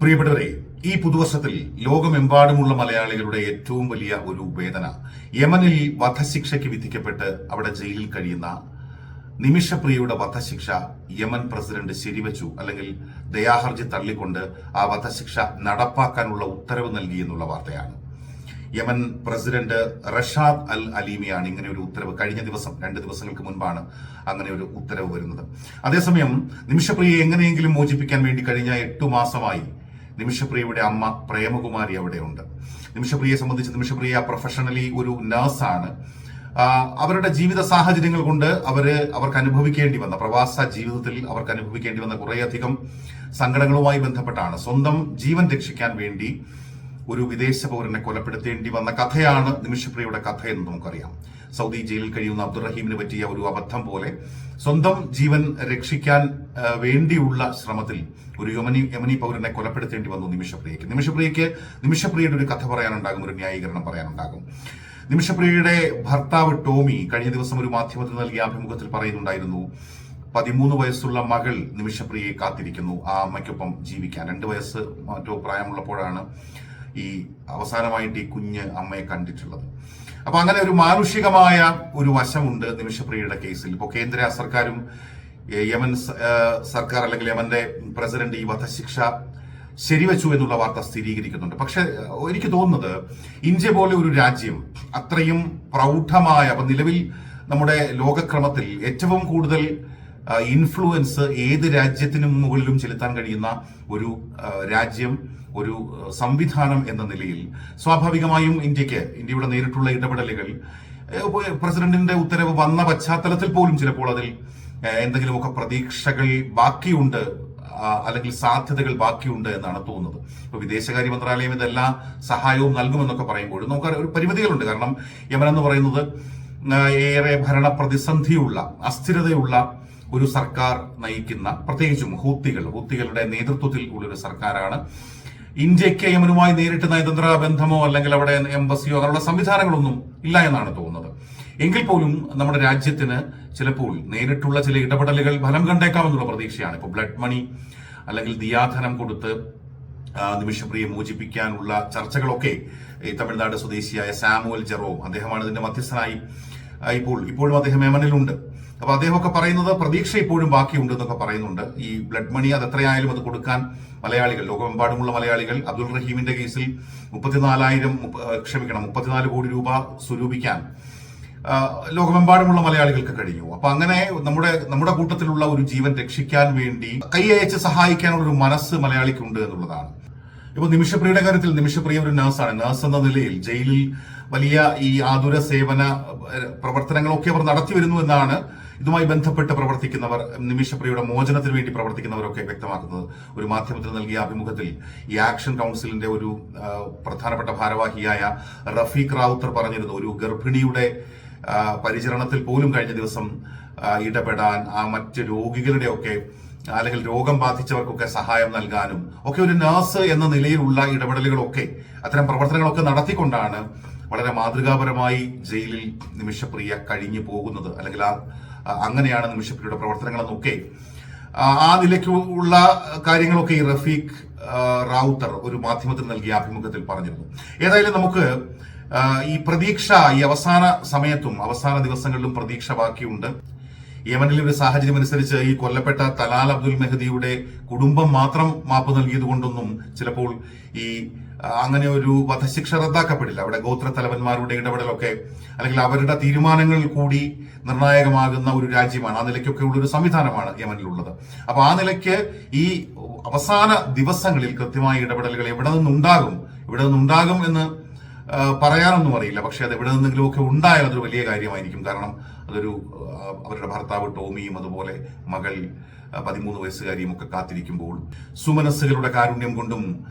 പ്രിയപ്പെട്ടവരെ ഈ പുതുവർഷത്തിൽ ലോകമെമ്പാടുമുള്ള മലയാളികളുടെ ഏറ്റവും വലിയ ഒരു വേദന യമനിൽ വധശിക്ഷയ്ക്ക് വിധിക്കപ്പെട്ട് അവിടെ ജയിലിൽ കഴിയുന്ന നിമിഷപ്രിയയുടെ വധശിക്ഷ യമൻ പ്രസിഡന്റ് ശരിവച്ചു അല്ലെങ്കിൽ ദയാഹർജി തള്ളിക്കൊണ്ട് ആ വധശിക്ഷ നടപ്പാക്കാനുള്ള ഉത്തരവ് നൽകി എന്നുള്ള വാർത്തയാണ്. യമൻ പ്രസിഡന്റ് റഷാദ് അൽ അലീമിയാണ് ഇങ്ങനെ ഒരു ഉത്തരവ് കഴിഞ്ഞ ദിവസം രണ്ട് ദിവസങ്ങൾക്ക് മുൻപാണ് അങ്ങനെ ഒരു ഉത്തരവ് വരുന്നത്. അതേസമയം നിമിഷപ്രിയയെ എങ്ങനെയെങ്കിലും മോചിപ്പിക്കാൻ വേണ്ടി കഴിഞ്ഞ എട്ടു മാസമായി നിമിഷപ്രിയയുടെ അമ്മ പ്രേമകുമാരി അവിടെയുണ്ട്. നിമിഷപ്രിയയെ സംബന്ധിച്ച് നിമിഷപ്രിയ പ്രൊഫഷണലി ഒരു നഴ്സാണ് അവരുടെ ജീവിത സാഹചര്യങ്ങൾ കൊണ്ട് അവർ അവർക്ക് അനുഭവിക്കേണ്ടി വന്ന പ്രവാസ ജീവിതത്തിൽ അവർക്ക് അനുഭവിക്കേണ്ടി വന്ന കുറേയധികം സങ്കടങ്ങളുമായി ബന്ധപ്പെട്ടാണ്. സ്വന്തം ജീവൻ രക്ഷിക്കാൻ വേണ്ടി ഒരു വിദേശ പൗരനെ കൊലപ്പെടുത്തേണ്ടി വന്ന കഥയാണ് നിമിഷപ്രിയയുടെ കഥ എന്ന് നമുക്കറിയാം. സൗദി ജയിലിൽ കഴിയുന്ന അബ്ദുറഹീമിന് പറ്റിയ ഒരു അബദ്ധം പോലെ സ്വന്തം ജീവൻ രക്ഷിക്കാൻ വേണ്ടിയുള്ള ശ്രമത്തിൽ ഒരു യമനി യമനി പൗരനെ കൊലപ്പെടുത്തേണ്ടി വന്നു നിമിഷപ്രിയക്ക് നിമിഷപ്രിയയ്ക്ക് നിമിഷപ്രിയയുടെ ഒരു കഥ പറയാനുണ്ടാകും ഒരു ന്യായീകരണം പറയാനുണ്ടാകും. നിമിഷപ്രിയയുടെ ഭർത്താവ് ടോമി കഴിഞ്ഞ ദിവസം ഒരു മാധ്യമത്തിൽ നൽകിയ അഭിമുഖത്തിൽ പറയുന്നുണ്ടായിരുന്നു പതിമൂന്ന് വയസ്സുള്ള മകൾ നിമിഷപ്രിയയെ കാത്തിരിക്കുന്നു. ആ അമ്മയ്ക്കൊപ്പം ജീവിക്കാൻ. രണ്ട് വയസ്സ് മറ്റോ പ്രായമുള്ളപ്പോഴാണ് ഈ അവസാനമായിട്ട് ഈ കുഞ്ഞ് അമ്മയെ കണ്ടിട്ടുള്ളത്. അപ്പൊ അങ്ങനെ ഒരു മാനുഷികമായ ഒരു വശമുണ്ട് നിമിഷപ്രിയയുടെ കേസിൽ. ഇപ്പോൾ കേന്ദ്ര സർക്കാരും യമൻ സർക്കാർ അല്ലെങ്കിൽ യമന്റെ പ്രസിഡന്റ് ഈ വധശിക്ഷ ശരിവെച്ചു എന്നുള്ള വാർത്ത സ്ഥിരീകരിക്കുന്നുണ്ട്. പക്ഷെ എനിക്ക് തോന്നുന്നത് ഇന്ത്യ പോലെ ഒരു രാജ്യം അത്രയും പ്രൗഢമായ അപ്പൊ നിലവിൽ നമ്മുടെ ലോകക്രമത്തിൽ ഏറ്റവും കൂടുതൽ ഇൻഫ്ലുവൻസ് ഏത് രാജ്യത്തിനും മുകളിലും ചെലുത്താൻ കഴിയുന്ന ഒരു രാജ്യം ഒരു സംവിധാനം എന്ന നിലയിൽ സ്വാഭാവികമായും ഇന്ത്യയ്ക്ക് ഇന്ത്യയുടെ നേരിട്ടുള്ള ഇടപെടലുകൾ പ്രസിഡന്റിന്റെ ഉത്തരവ് വന്ന പശ്ചാത്തലത്തിൽ പോലും ചിലപ്പോൾ അതിൽ എന്തെങ്കിലുമൊക്കെ പ്രതീക്ഷകൾ ബാക്കിയുണ്ട് അല്ലെങ്കിൽ സാധ്യതകൾ ബാക്കിയുണ്ട് എന്നാണ് തോന്നുന്നത്. ഇപ്പൊ വിദേശകാര്യ മന്ത്രാലയം ഇതെല്ലാ സഹായവും നൽകുമെന്നൊക്കെ പറയുമ്പോഴും നമുക്ക് ഒരു പരിമിതികളുണ്ട്. കാരണം യമൻ എന്ന് പറയുന്നത് ഏറെ ഭരണ പ്രതിസന്ധിയുള്ള അസ്ഥിരതയുള്ള ഒരു സർക്കാർ നയിക്കുന്ന പ്രത്യേകിച്ചും ഹൂത്തികൾ ഹൂത്തികളുടെ നേതൃത്വത്തിൽ ഉള്ളൊരു സർക്കാരാണ്. ഇന്ത്യയ്ക്ക് യമനുമായി നേരിട്ട് നയതന്ത്ര ബന്ധമോ അല്ലെങ്കിൽ അവിടെ എംബസിയോ അങ്ങനെയുള്ള സംവിധാനങ്ങളൊന്നും ഇല്ല എന്നാണ് തോന്നുന്നത്. എങ്കിൽ പോലും നമ്മുടെ രാജ്യത്തിന് ചിലപ്പോൾ നേരിട്ടുള്ള ചില ഇടപെടലുകൾ ഫലം കണ്ടേക്കാമെന്നുള്ള പ്രതീക്ഷയാണ്. ഇപ്പോൾ ബ്ലഡ് മണി അല്ലെങ്കിൽ ദിയാധനം കൊടുത്ത് നിമിഷപ്രിയെ മോചിപ്പിക്കാനുള്ള ചർച്ചകളൊക്കെ ഈ തമിഴ്നാട് സ്വദേശിയായ സാമുവൽ ജെറോം അദ്ദേഹമാണ് ഇതിന്റെ മധ്യസ്ഥനായി. ഇപ്പോൾ ഇപ്പോഴും അദ്ദേഹം യമനിലുണ്ട്. അപ്പൊ അദ്ദേഹമൊക്കെ പറയുന്നത് പ്രതീക്ഷ ഇപ്പോഴും ബാക്കിയുണ്ടെന്നൊക്കെ പറയുന്നുണ്ട്. ഈ ബ്ലഡ് മണി അത് എത്രയായാലും അത് കൊടുക്കാൻ മലയാളികൾ ലോകമെമ്പാടുമുള്ള മലയാളികൾ അബ്ദുൾ റഹീമിന്റെ കേസിൽ മുപ്പത്തിനാലായിരം ക്ഷമിക്കണം മുപ്പത്തിനാല് കോടി രൂപ സ്വരൂപിക്കാൻ ലോകമെമ്പാടുമുള്ള മലയാളികൾക്ക് കഴിഞ്ഞു. അപ്പൊ അങ്ങനെ നമ്മുടെ നമ്മുടെ കൂട്ടത്തിലുള്ള ഒരു ജീവൻ രക്ഷിക്കാൻ വേണ്ടി കൈയച്ച് സഹായിക്കാനുള്ള ഒരു മനസ്സ് മലയാളിക്കുണ്ട് എന്നുള്ളതാണ്. ഇപ്പൊ നിമിഷപ്രിയയുടെ കാര്യത്തിൽ നിമിഷപ്രിയ ഒരു നഴ്സാണ്. നഴ്സ് എന്ന നിലയിൽ ജയിലിൽ വലിയ ഈ ആതുര സേവന പ്രവർത്തനങ്ങളൊക്കെ അവർ നടത്തി വരുന്നു എന്നാണ് ഇതുമായി ബന്ധപ്പെട്ട് പ്രവർത്തിക്കുന്നവർ നിമിഷപ്രിയുടെ മോചനത്തിന് വേണ്ടി പ്രവർത്തിക്കുന്നവരൊക്കെ വ്യക്തമാക്കുന്നത്. ഒരു മാധ്യമത്തിൽ നൽകിയ അഭിമുഖത്തിൽ ഈ ആക്ഷൻ കൗൺസിലിന്റെ ഒരു പ്രധാനപ്പെട്ട ഭാരവാഹിയായ റഫീഖ് റാവുത്തർ പറഞ്ഞിരുന്നു. ഒരു ഗർഭിണിയുടെ പരിചരണത്തിൽ പോലും കഴിഞ്ഞ ദിവസം ഇടപെടാൻ ആ മറ്റ് രോഗികളുടെയൊക്കെ അല്ലെങ്കിൽ രോഗം ബാധിച്ചവർക്കൊക്കെ സഹായം നൽകാനും ഒക്കെ ഒരു നഴ്സ് എന്ന നിലയിലുള്ള ഇടപെടലുകളൊക്കെ അത്തരം പ്രവർത്തനങ്ങളൊക്കെ നടത്തിക്കൊണ്ടാണ് വളരെ മാതൃകാപരമായി ജയിലിൽ നിമിഷപ്രിയ കഴിഞ്ഞു പോകുന്നത്. അല്ലെങ്കിൽ ആ, അങ്ങനെയാണ് നിമിഷപ്രിയയുടെ പ്രവർത്തനങ്ങളെന്നൊക്കെ. ആ, നിലയ്ക്ക് ഉള്ള കാര്യങ്ങളൊക്കെ ഈ റഫീഖ് റാവുത്തർ ഒരു മാധ്യമത്തിൽ നൽകിയ അഭിമുഖത്തിൽ പറഞ്ഞിരുന്നു. ഏതായാലും നമുക്ക് ഈ പ്രതീക്ഷ ഈ അവസാന സമയത്തും അവസാന ദിവസങ്ങളിലും പ്രതീക്ഷ ബാക്കിയുണ്ട് യമനിലെ ഒരു സാഹചര്യം അനുസരിച്ച് ഈ കൊല്ലപ്പെട്ട തലാൽ അബ്ദുൽ മെഹദിയുടെ കുടുംബം മാത്രം മാപ്പ് നൽകിയത് കൊണ്ടൊന്നും ചിലപ്പോൾ ഈ അങ്ങനെ ഒരു വധശിക്ഷ റദ്ദാക്കപ്പെടില്ല. അവിടെ ഗോത്ര തലവന്മാരുടെ ഇടപെടലൊക്കെ അല്ലെങ്കിൽ അവരുടെ തീരുമാനങ്ങളിൽ കൂടി നിർണായകമാകുന്ന ഒരു രാജ്യമാണ്. ആ നിലയ്ക്കൊക്കെ ഉള്ള ഒരു സംവിധാനമാണ് യമനിലുള്ളത്. അപ്പൊ ആ നിലയ്ക്ക് ഈ അവസാന ദിവസങ്ങളിൽ കൃത്യമായ ഇടപെടലുകൾ എവിടെ നിന്നുണ്ടാകും? ഇവിടെ നിന്നുണ്ടാകും എന്ന് പറയാനൊന്നും അറിയില്ല. പക്ഷെ അത് എവിടെ നിന്നെങ്കിലും ഒക്കെ ഉണ്ടായാൽ അതൊരു വലിയ കാര്യമായിരിക്കും. കാരണം അതൊരു അവരുടെ ഭർത്താവ് ടോമിയും അതുപോലെ മകൾ പതിമൂന്ന് വയസ്സുകാരിയും ഒക്കെ കാത്തിരിക്കുമ്പോൾ സുമനസ്സുകളുടെ കാരുണ്യം കൊണ്ടും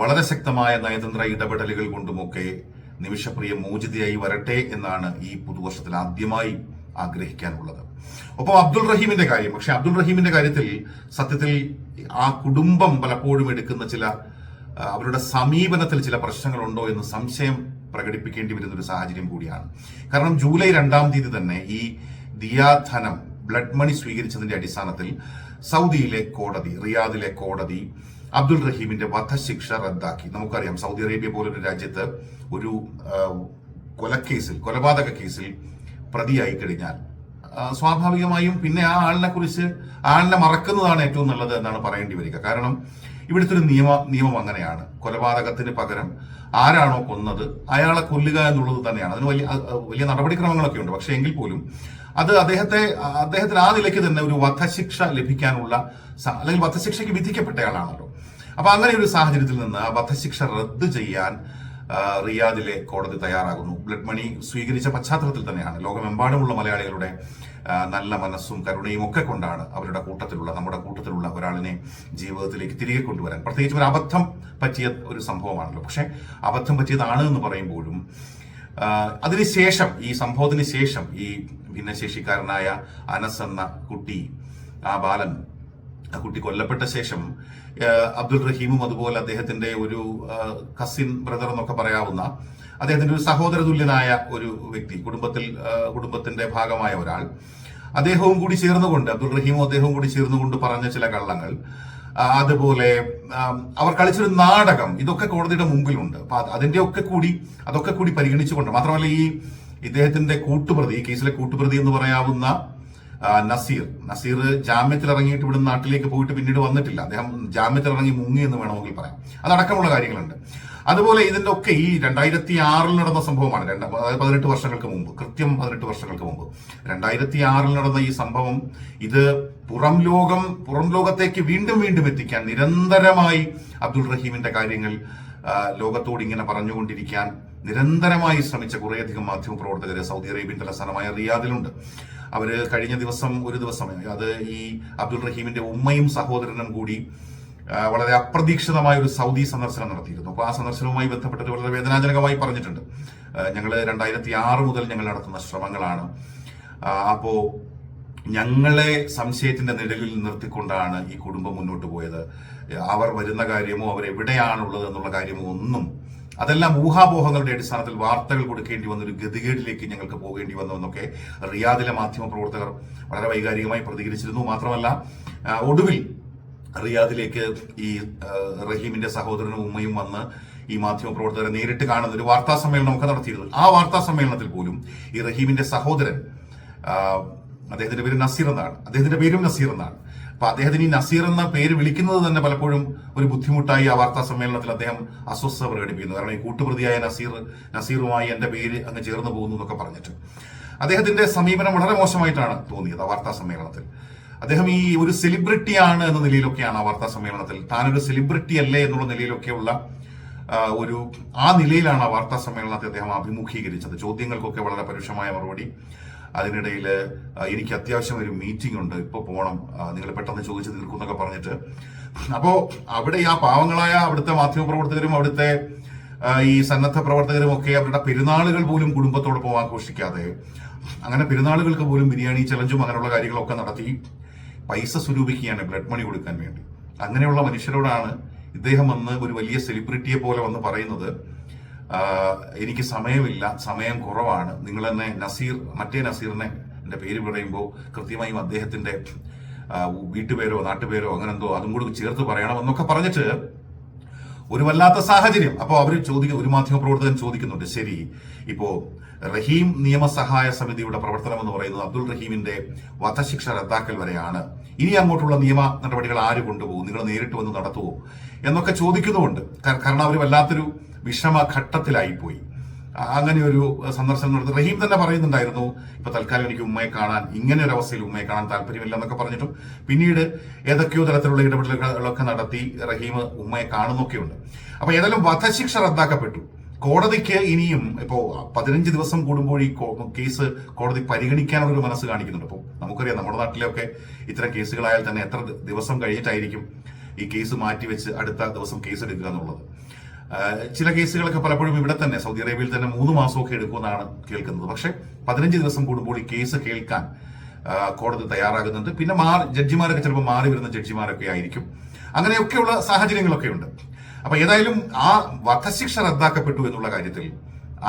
വളരെ ശക്തമായ നയതന്ത്ര ഇടപെടലുകൾ കൊണ്ടുമൊക്കെ നിമിഷപ്രിയ മോചിതയായി വരട്ടെ എന്നാണ് ഈ പുതുവർഷത്തിൽ ആദ്യമായി ആഗ്രഹിക്കാനുള്ളത്. ഒപ്പം അബ്ദുൾ റഹീമിന്റെ കാര്യം പക്ഷെ അബ്ദുൾ റഹീമിന്റെ കാര്യത്തിൽ സത്യത്തിൽ ആ കുടുംബം പലപ്പോഴും എടുക്കുന്ന ചില അവരുടെ സമീപനത്തിൽ ചില പ്രശ്നങ്ങളുണ്ടോ എന്ന് സംശയം പ്രകടിപ്പിക്കേണ്ടി വരുന്ന ഒരു സാഹചര്യം കൂടിയാണ്. കാരണം ജൂലൈ രണ്ടാം തീയതി തന്നെ ഈ ദിയാധനം ബ്ലഡ് മണി സ്വീകരിച്ചതിന്റെ അടിസ്ഥാനത്തിൽ സൗദിയിലെ കോടതി റിയാദിലെ കോടതി അബ്ദുൾ റഹീമിന്റെ വധശിക്ഷ റദ്ദാക്കി. നമുക്കറിയാം സൗദി അറേബ്യ പോലൊരു രാജ്യത്ത് ഒരു കൊലക്കേസിൽ കൊലപാതക കേസിൽ പ്രതിയായി കഴിഞ്ഞാൽ സ്വാഭാവികമായും പിന്നെ ആ ആളിനെ കുറിച്ച് ആളിനെ മറക്കുന്നതാണ് ഏറ്റവും നല്ലത് എന്നാണ് പറയേണ്ടി വരിക. കാരണം ഇവിടുത്തെ ഒരു നിയമ നിയമം അങ്ങനെയാണ്. കൊലപാതകത്തിന് പകരം ആരാണോ കൊന്നത് അയാളെ കൊല്ലുക എന്നുള്ളത് തന്നെയാണ്. അതിന് വലിയ വലിയ നടപടിക്രമങ്ങളൊക്കെ ഉണ്ട്. പക്ഷേ എങ്കിൽ പോലും അത് അദ്ദേഹത്തെ അദ്ദേഹത്തിന് ആ നിലയ്ക്ക് തന്നെ ഒരു വധശിക്ഷ ലഭിക്കാനുള്ള അല്ലെങ്കിൽ വധശിക്ഷയ്ക്ക് വിധിക്കപ്പെട്ടയാളാണല്ലോ. അപ്പൊ അങ്ങനെ ഒരു സാഹചര്യത്തിൽ നിന്ന് വധശിക്ഷ റദ്ദ് ചെയ്യാൻ റിയാദിലെ കോടതി തയ്യാറാകുന്നു. ബ്ലഡ് മണി സ്വീകരിച്ച പശ്ചാത്തലത്തിൽ തന്നെയാണ്. ലോകമെമ്പാടുമുള്ള മലയാളികളുടെ നല്ല മനസ്സും കരുണയും ഒക്കെ കൊണ്ടാണ് അവരുടെ കൂട്ടത്തിലുള്ള നമ്മുടെ കൂട്ടത്തിലുള്ള ഒരാളിനെ ജീവിതത്തിലേക്ക് തിരികെ കൊണ്ടുവരാൻ. പ്രത്യേകിച്ച് ഒരു അബദ്ധം പറ്റിയ ഒരു സംഭവമാണല്ലോ. പക്ഷേ അബദ്ധം പറ്റിയതാണ് എന്ന് പറയുമ്പോഴും അതിനുശേഷം ഈ സംഭവത്തിന് ശേഷം ഈ ഭിന്നശേഷിക്കാരനായ അനസ് എന്ന കുട്ടി ആ ബാലൻ ആ കുട്ടി കൊല്ലപ്പെട്ട ശേഷം അബ്ദുൾ റഹീമും അതുപോലെ അദ്ദേഹത്തിന്റെ ഒരു കസിൻ ബ്രദർ എന്നൊക്കെ പറയാവുന്ന അദ്ദേഹത്തിന്റെ ഒരു സഹോദര തുല്യനായ ഒരു വ്യക്തി കുടുംബത്തിൽ കുടുംബത്തിന്റെ ഭാഗമായ ഒരാൾ. അദ്ദേഹവും കൂടി ചേർന്നുകൊണ്ട് അബ്ദുൾ റഹീമും അദ്ദേഹവും കൂടി ചേർന്നുകൊണ്ട് പറഞ്ഞ ചില കള്ളങ്ങൾ. അതുപോലെ അവർ കളിച്ചൊരു നാടകം ഇതൊക്കെ കോടതിയുടെ മുമ്പിലുണ്ട്. അപ്പൊ അത് അതിന്റെ ഒക്കെ കൂടി അതൊക്കെ കൂടി പരിഗണിച്ചുകൊണ്ട് മാത്രമല്ല ഈ ഇദ്ദേഹത്തിന്റെ കൂട്ടുപ്രതി ഈ കേസിലെ കൂട്ടുപ്രതി എന്ന് പറയാവുന്ന നസീർ. നസീർ ജാമ്യത്തിൽ ഇറങ്ങിയിട്ട് ഇവിടുന്ന് നാട്ടിലേക്ക് പോയിട്ട് പിന്നീട് വന്നിട്ടില്ല. അദ്ദേഹം ജാമ്യത്തിൽ ഇറങ്ങി മുങ്ങി എന്ന് വേണമെങ്കിൽ പറയാം. അതടക്കമുള്ള കാര്യങ്ങളുണ്ട്. അതുപോലെ ഇതിന്റെ ഒക്കെ ഈ രണ്ടായിരത്തി ആറിൽ നടന്ന സംഭവമാണ്. രണ്ട് പതിനെട്ട് വർഷങ്ങൾക്ക് മുമ്പ്. കൃത്യം പതിനെട്ട് വർഷങ്ങൾക്ക് മുമ്പ്. രണ്ടായിരത്തി ആറിൽ നടന്ന ഈ സംഭവം ഇത് പുറം ലോകം പുറം ലോകത്തേക്ക് വീണ്ടും വീണ്ടും എത്തിക്കാൻ നിരന്തരമായി അബ്ദുൾ റഹീമിന്റെ കാര്യങ്ങൾ ലോകത്തോട് ഇങ്ങനെ പറഞ്ഞുകൊണ്ടിരിക്കാൻ നിരന്തരമായി ശ്രമിച്ച കുറേയധികം മാധ്യമ പ്രവർത്തകര് സൗദി അറേബ്യൻ തലസ്ഥാനമായ റിയാദിലുണ്ട്. അവർ കഴിഞ്ഞ ദിവസം ഒരു ദിവസം അത് ഈ അബ്ദുൾ റഹീമിന്റെ ഉമ്മയും സഹോദരനും കൂടി വളരെ അപ്രതീക്ഷിതമായ ഒരു സൗദി സന്ദർശനം നടത്തിയിരുന്നു. അപ്പോൾ ആ സന്ദർശനവുമായി ബന്ധപ്പെട്ടിട്ട് വളരെ വേദനാജനകമായി പറഞ്ഞിട്ടുണ്ട്. ഞങ്ങൾ രണ്ടായിരത്തി ആറ് മുതൽ ഞങ്ങൾ നടത്തുന്ന ശ്രമങ്ങളാണ്. അപ്പോൾ അപ്പോ ഞങ്ങളെ സംശയത്തിന്റെ നിഴലിൽ നിർത്തിക്കൊണ്ടാണ് ഈ കുടുംബം മുന്നോട്ട് പോയത്. അവർ വരുന്ന കാര്യമോ അവർ എവിടെയാണുള്ളത് എന്നുള്ള കാര്യമോ ഒന്നും അതെല്ലാം ഊഹാപോഹങ്ങളുടെ അടിസ്ഥാനത്തിൽ വാർത്തകൾ കൊടുക്കേണ്ടി വന്ന ഒരു ഗതികേടിലേക്ക് ഞങ്ങൾക്ക് പോകേണ്ടി വന്നു എന്നൊക്കെ റിയാദിലെ മാധ്യമ പ്രവർത്തകർ വളരെ വൈകാരികമായി പ്രതികരിച്ചിരുന്നു. മാത്രമല്ല ഒടുവിൽ റിയാദിലേക്ക് ഈ റഹീമിന്റെ സഹോദരനും ഉമ്മയും വന്ന് ഈ മാധ്യമ പ്രവർത്തകരെ നേരിട്ട് കാണുന്ന ഒരു വാർത്താ സമ്മേളനം ഒക്കെ നടത്തിയിരുന്നു. ആ വാർത്താ സമ്മേളനത്തിൽ പോലും ഈ റഹീമിന്റെ സഹോദരൻ അദ്ദേഹത്തിന്റെ പേര് നസീർ എന്നാണ്. അദ്ദേഹത്തിന്റെ പേരും നസീർ എന്നാണ്. അപ്പൊ അദ്ദേഹത്തിന് ഈ നസീർ എന്ന പേര് വിളിക്കുന്നത് തന്നെ പലപ്പോഴും ഒരു ബുദ്ധിമുട്ടായി ആ വാർത്താ സമ്മേളനത്തിൽ അദ്ദേഹം അസ്വസ്ഥത പ്രകടിപ്പിക്കുന്നു. കാരണം ഈ കൂട്ടുപ്രതിയായ നസീർ നസീറുമായി എന്റെ പേര് അങ്ങ് ചേർന്ന് പോകുന്നു എന്നൊക്കെ പറഞ്ഞിട്ട്. അദ്ദേഹത്തിന്റെ സമീപനം വളരെ മോശമായിട്ടാണ് തോന്നിയത് ആ വാർത്താ സമ്മേളനത്തിൽ. അദ്ദേഹം ഈ ഒരു സെലിബ്രിറ്റിയാണ് എന്ന നിലയിലൊക്കെയാണ് ആ വാർത്താ സമ്മേളനത്തിൽ. താനൊരു സെലിബ്രിറ്റി അല്ലേ എന്നുള്ള നിലയിലൊക്കെയുള്ള ഒരു ആ നിലയിലാണ് ആ വാർത്താ സമ്മേളനത്തെ അദ്ദേഹം അഭിമുഖീകരിച്ചത്. ചോദ്യങ്ങൾക്കൊക്കെ വളരെ പരുഷമായ മറുപടി. അതിനിടയിൽ എനിക്ക് അത്യാവശ്യം ഒരു മീറ്റിംഗ് ഉണ്ട്. ഇപ്പോൾ പോകണം നിങ്ങൾ പെട്ടെന്ന് ചോദിച്ച് തീർക്കും എന്നൊക്കെ പറഞ്ഞിട്ട്. അപ്പോൾ അവിടെ ആ പാവങ്ങളായ അവിടുത്തെ മാധ്യമപ്രവർത്തകരും അവിടുത്തെ ഈ സന്നദ്ധ പ്രവർത്തകരും ഒക്കെ അവരുടെ പെരുന്നാളുകൾ പോലും കുടുംബത്തോടൊപ്പം ആഘോഷിക്കാതെ അങ്ങനെ പെരുന്നാളുകൾക്ക് പോലും ബിരിയാണി ചലഞ്ചും അങ്ങനെയുള്ള കാര്യങ്ങളൊക്കെ നടത്തി പൈസ സ്വരൂപിക്കുകയാണ് ബ്ലഡ് മണി കൊടുക്കാൻ വേണ്ടി. അങ്ങനെയുള്ള മനുഷ്യരോടാണ് ഇദ്ദേഹം വന്ന് ഒരു വലിയ സെലിബ്രിറ്റിയെ പോലെ വന്ന് പറയുന്നത്. എനിക്ക് സമയമില്ല സമയം കുറവാണ്. നിങ്ങൾ തന്നെ നസീർ മറ്റേ നസീറിനെ എന്റെ പേര് പറയുമ്പോൾ കൃത്യമായും അദ്ദേഹത്തിന്റെ വീട്ടുപേരോ നാട്ടുപേരോ അങ്ങനെ എന്തോ അതും കൂടി ചേർത്ത് പറയണമെന്നൊക്കെ പറഞ്ഞിട്ട് ഒരു വല്ലാത്ത സാഹചര്യം. അപ്പോൾ അവർ ചോദിക്കുന്ന ഒരു മാധ്യമ പ്രവർത്തകൻ ചോദിക്കുന്നുണ്ട് ശരി ഇപ്പോ റഹീം നിയമസഹായ സമിതിയുടെ പ്രവർത്തനം എന്ന് പറയുന്നത് അബ്ദുൾ റഹീമിന്റെ വധശിക്ഷ റദ്ദാക്കൽ വരെയാണ്. ഇനി അങ്ങോട്ടുള്ള നിയമ നടപടികൾ ആര് കൊണ്ടുപോകും? നിങ്ങൾ നേരിട്ട് വന്ന് നടത്തുമോ എന്നൊക്കെ ചോദിക്കുന്നുമുണ്ട്. കാര- കാരണം അവർ വല്ലാത്തൊരു വിഷമ ഘട്ടത്തിലായിപ്പോയി ആ, അങ്ങനെ ഒരു സന്ദർശനം നടത്തി റഹീം തന്നെ പറയുന്നുണ്ടായിരുന്നു ഇപ്പൊ തൽക്കാലം എനിക്ക് ഉമ്മയെ കാണാൻ ഇങ്ങനെ ഒരു അവസ്ഥയിൽ ഉമ്മയെ കാണാൻ താല്പര്യമില്ല എന്നൊക്കെ പറഞ്ഞിട്ടും പിന്നീട് ഏതൊക്കെയോ തരത്തിലുള്ള ഇടപെടലുകളൊക്കെ നടത്തി റഹീം ഉമ്മയെ കാണുന്നൊക്കെയുണ്ട്. അപ്പൊ ഏതായാലും വധശിക്ഷ റദ്ദാക്കപ്പെട്ടു. കോടതിക്ക് ഇനിയും ഇപ്പോ പതിനഞ്ച് ദിവസം കൂടുമ്പോൾ ഈ കേസ് കോടതി പരിഗണിക്കാനുള്ള ഒരു മനസ്സ് കാണിക്കുന്നുണ്ട്. അപ്പോൾ നമുക്കറിയാം നമ്മുടെ നാട്ടിലൊക്കെ ഇത്തരം കേസുകളായാൽ തന്നെ എത്ര ദിവസം കഴിഞ്ഞിട്ടായിരിക്കും ഈ കേസ് മാറ്റിവെച്ച് അടുത്ത ദിവസം കേസ് എടുക്കുക എന്നുള്ളത്. ചില കേസുകളൊക്കെ പലപ്പോഴും ഇവിടെ തന്നെ സൗദി അറേബ്യയിൽ തന്നെ മൂന്ന് മാസമൊക്കെ എടുക്കുമെന്നാണ് കേൾക്കുന്നത്. പക്ഷേ പതിനഞ്ച് ദിവസം കൂടുമ്പോൾ ഈ കേസ് കേൾക്കാൻ കോടതി തയ്യാറാകുന്നുണ്ട്. പിന്നെ മാറി ജഡ്ജിമാരൊക്കെ ചിലപ്പോൾ മാറി വരുന്ന ജഡ്ജിമാരൊക്കെ ആയിരിക്കും. അങ്ങനെയൊക്കെയുള്ള സാഹചര്യങ്ങളൊക്കെ ഉണ്ട്. അപ്പൊ ഏതായാലും ആ വധശിക്ഷ റദ്ദാക്കപ്പെട്ടു എന്നുള്ള കാര്യത്തിൽ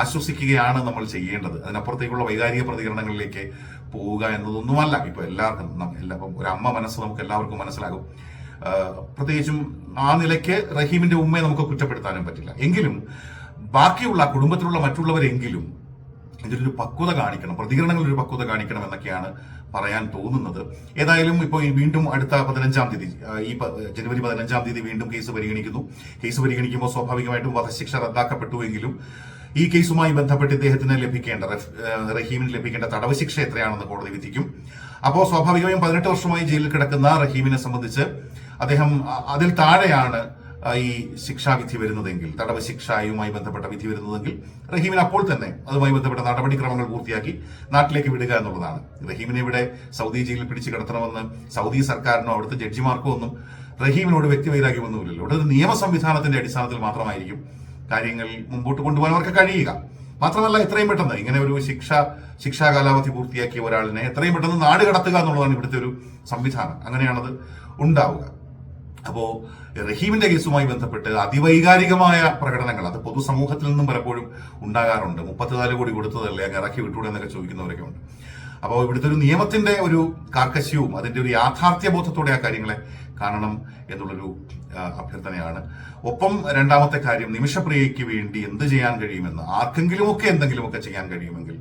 ആശ്വസിക്കുകയാണ് നമ്മൾ ചെയ്യേണ്ടത്. അതിനപ്പുറത്തേക്കുള്ള വൈകാരിക പ്രതികരണങ്ങളിലേക്ക് പോവുക എന്നതൊന്നുമല്ല. ഇപ്പൊ എല്ലാവർക്കും എല്ലാം ഒരു അമ്മ മനസ്സ് നമുക്ക് എല്ലാവർക്കും മനസ്സിലാകും. പ്രത്യേകിച്ചും ആ നിലയ്ക്ക് റഹീമിന്റെ ഉമ്മയെ നമുക്ക് കുറ്റപ്പെടുത്താനും പറ്റില്ല. എങ്കിലും ബാക്കിയുള്ള കുടുംബത്തിലുള്ള മറ്റുള്ളവരെങ്കിലും ഇതിലൊരു പക്വത കാണിക്കണം പ്രതികരണങ്ങളിൽ ഒരു പക്വത കാണിക്കണം എന്നൊക്കെയാണ് പറയാൻ തോന്നുന്നത്. ഏതായാലും ഇപ്പോൾ വീണ്ടും അടുത്ത പതിനഞ്ചാം തീയതി ഈ ജനുവരി പതിനഞ്ചാം തീയതി വീണ്ടും കേസ് പരിഗണിക്കുന്നു. കേസ് പരിഗണിക്കുമ്പോൾ സ്വാഭാവികമായിട്ടും വധശിക്ഷ റദ്ദാക്കപ്പെട്ടുവെങ്കിലും ഈ കേസുമായി ബന്ധപ്പെട്ട് ഇദ്ദേഹത്തിന് ലഭിക്കേണ്ട റഹീമിന് ലഭിക്കേണ്ട തടവ് ശിക്ഷ എത്രയാണെന്ന് കോടതി വിധിക്കും. അപ്പോൾ സ്വാഭാവികമായും പതിനെട്ട് വർഷമായി ജയിലിൽ കിടക്കുന്ന റഹീമിനെ സംബന്ധിച്ച് അദ്ദേഹം അതിൽ താഴെയാണ് ഈ ശിക്ഷാവിധി വരുന്നതെങ്കിൽ തടവ് ശിക്ഷയുമായി ബന്ധപ്പെട്ട വിധി വരുന്നതെങ്കിൽ റഹീമിന് അപ്പോൾ തന്നെ അതുമായി ബന്ധപ്പെട്ട നടപടിക്രമങ്ങൾ പൂർത്തിയാക്കി നാട്ടിലേക്ക് വിടുക എന്നുള്ളതാണ്. റഹീമിനെ ഇവിടെ സൗദി ജയിലിൽ പിടിച്ചു കിടത്തണമെന്ന് സൗദി സർക്കാരിനോ അവിടുത്തെ ജഡ്ജിമാർക്കോ ഒന്നും റഹീമിനോട് വ്യക്തിവൈരാഗ്യമൊന്നുമില്ലല്ലോ. ഇവിടെ നിയമ സംവിധാനത്തിന്റെ അടിസ്ഥാനത്തിൽ മാത്രമായിരിക്കും കാര്യങ്ങൾ മുമ്പോട്ട് കൊണ്ടുപോകാൻ അവർക്ക് കഴിയുക. മാത്രമല്ല എത്രയും പെട്ടെന്ന് ഇങ്ങനെ ഒരു ശിക്ഷ ശിക്ഷാ കാലാവധി പൂർത്തിയാക്കിയ ഒരാളിനെ എത്രയും പെട്ടെന്ന് നാട് കടത്തുക എന്നുള്ളതാണ് ഇവിടുത്തെ ഒരു സംവിധാനം. അങ്ങനെയാണത് ഉണ്ടാവുക. അപ്പോ റഹീമിന്റെ കേസുമായി ബന്ധപ്പെട്ട് അതിവൈകാരികമായ പ്രകടനങ്ങൾ അത് പൊതുസമൂഹത്തിൽ നിന്നും പലപ്പോഴും ഉണ്ടാകാറുണ്ട്. മുപ്പത്തിനാല് കോടി കൊടുത്തതല്ലേ അങ്ങ് ഇറക്കി വിട്ടൂടെ എന്നൊക്കെ ചോദിക്കുന്നവരൊക്കെ ഉണ്ട്. അപ്പോൾ ഇവിടുത്തെ ഒരു നിയമത്തിന്റെ ഒരു കാർക്കശ്യവും അതിന്റെ ഒരു യാഥാർത്ഥ്യബോധത്തോടെ ആ കാര്യങ്ങളെ കാണണം എന്നുള്ളൊരു അഭ്യർത്ഥനയാണ്. ഒപ്പം രണ്ടാമത്തെ കാര്യം നിമിഷപ്രിയയ്ക്ക് വേണ്ടി എന്ത് ചെയ്യാൻ കഴിയുമെന്ന് ആർക്കെങ്കിലുമൊക്കെ എന്തെങ്കിലുമൊക്കെ ചെയ്യാൻ കഴിയുമെങ്കിൽ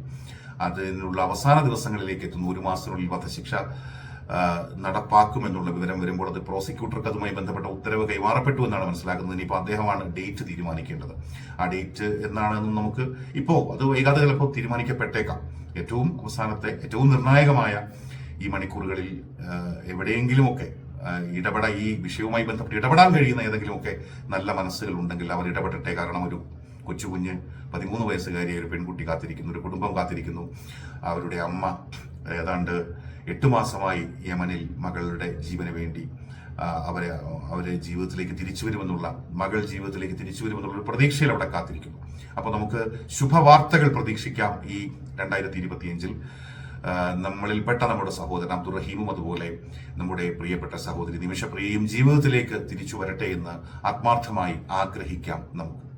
അതിനുള്ള അവസാന ദിവസങ്ങളിലേക്ക് എത്തുന്നു ഒരു മാസത്തിനുള്ളിൽ വധശിക്ഷ നടപ്പാക്കുമെന്നുള്ള വിവരം വരുമ്പോൾ അത് പ്രോസിക്യൂട്ടർക്ക് അതുമായി ബന്ധപ്പെട്ട ഉത്തരവ് കൈമാറപ്പെട്ടു എന്നാണ് മനസ്സിലാക്കുന്നത്. ഇനിയിപ്പോൾ അദ്ദേഹമാണ് ഡേറ്റ് തീരുമാനിക്കേണ്ടത്. ആ ഡേറ്റ് എന്നാണെന്ന് നമുക്ക് ഇപ്പോൾ അത് വൈകാതെ ചിലപ്പോൾ തീരുമാനിക്കപ്പെട്ടേക്കാം. ഏറ്റവും അവസാനത്തെ ഏറ്റവും നിർണായകമായ ഈ മണിക്കൂറുകളിൽ എവിടെയെങ്കിലുമൊക്കെ ഇടപെട ഈ വിഷയവുമായി ബന്ധപ്പെട്ട് ഇടപെടാൻ കഴിയുന്ന ഏതെങ്കിലുമൊക്കെ നല്ല മനസ്സുകൾ ഉണ്ടെങ്കിൽ അവർ ഇടപെടട്ടെ കാരണം ഒരു കൊച്ചു കുഞ്ഞ് പതിമൂന്ന് വയസ്സുകാരി ഒരു പെൺകുട്ടി കാത്തിരിക്കുന്നു ഒരു കുടുംബം കാത്തിരിക്കുന്നു. അവരുടെ അമ്മ ഏതാണ്ട് എട്ട് മാസമായി യമനിൽ മകളുടെ ജീവന് വേണ്ടി അവരെ അവരെ ജീവിതത്തിലേക്ക് തിരിച്ചു വരുമെന്നുള്ള മകൾ ജീവിതത്തിലേക്ക് തിരിച്ചു വരുമെന്നുള്ള ഒരു പ്രതീക്ഷയിൽ അവിടെ കാത്തിരിക്കുന്നു. അപ്പോൾ നമുക്ക് ശുഭവാർത്തകൾ പ്രതീക്ഷിക്കാം ഈ രണ്ടായിരത്തി ഇരുപത്തിയഞ്ചിൽ. നമ്മളിൽപ്പെട്ട നമ്മുടെ സഹോദരൻ അബ്ദുൾ റഹീമും അതുപോലെ നമ്മുടെ പ്രിയപ്പെട്ട സഹോദരി നിമിഷപ്രിയയും ജീവിതത്തിലേക്ക് തിരിച്ചു വരട്ടെ എന്ന് ആത്മാർത്ഥമായി ആഗ്രഹിക്കാം നമുക്ക്.